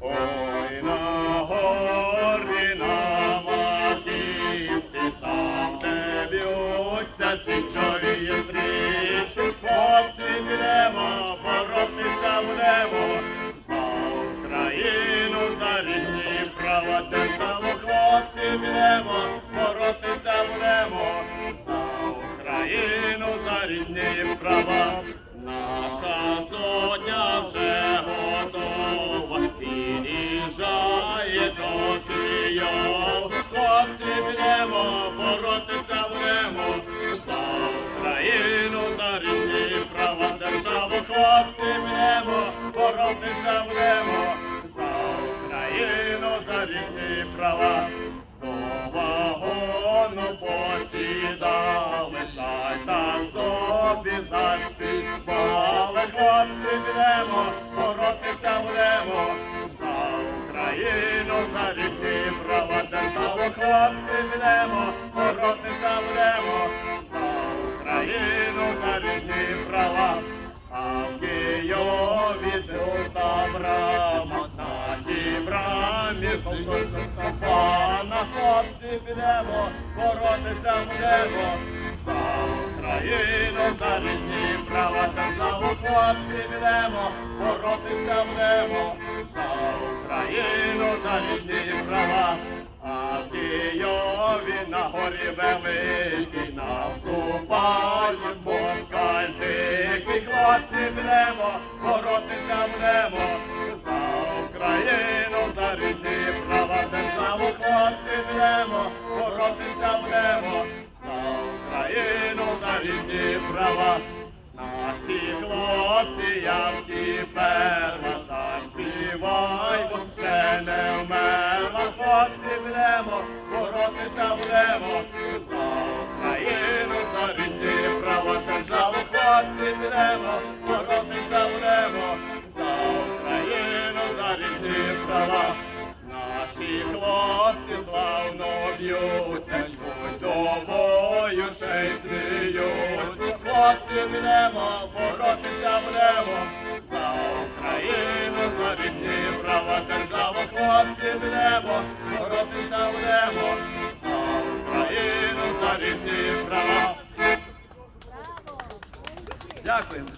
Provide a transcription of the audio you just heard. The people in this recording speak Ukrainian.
Ой, на горі на маківці, там, де б'ються січові стрільці, права. Наша сотня вже готова, під'їжджає до Києва. Хлопці підемо, боротися будемо за Україну, за рідні права державу. Хлопці підемо, боротися будемо за Україну, за рідні права. До вагону посідали, підемо, боротися будемо за Україну, за рідні права державу. Хлопці підемо, боротися будемо за Україну, за рідні права. А в Києві золота брама, на тій брамі золота фана. Хлопці підемо, боротися будемо за Україну, за рідні права. Хлопці підемо, боротися будемо за Україну, за рідні права. А в Києві на горі великій наступають москаль дикий. Хлопці підемо, боротися будемо за Україну, за рідні права державу. Хлопці підемо, боротися будемо за Україну, за рідні права. Наші хлопці, як ті перла, заспівай, бо ще не вмерла. Хлопці підемо, боротися будемо за Україну, за рідні права державу. Хлопці підемо, боротися будемо за Україну, за рідні права. Наші хлопці славно б'ються, йдуть до бою, ще й сміють. Хлопці підемо, боротися будемо завжди будемо, боротися будемо, за Україну, за рідні права. Дякуємо.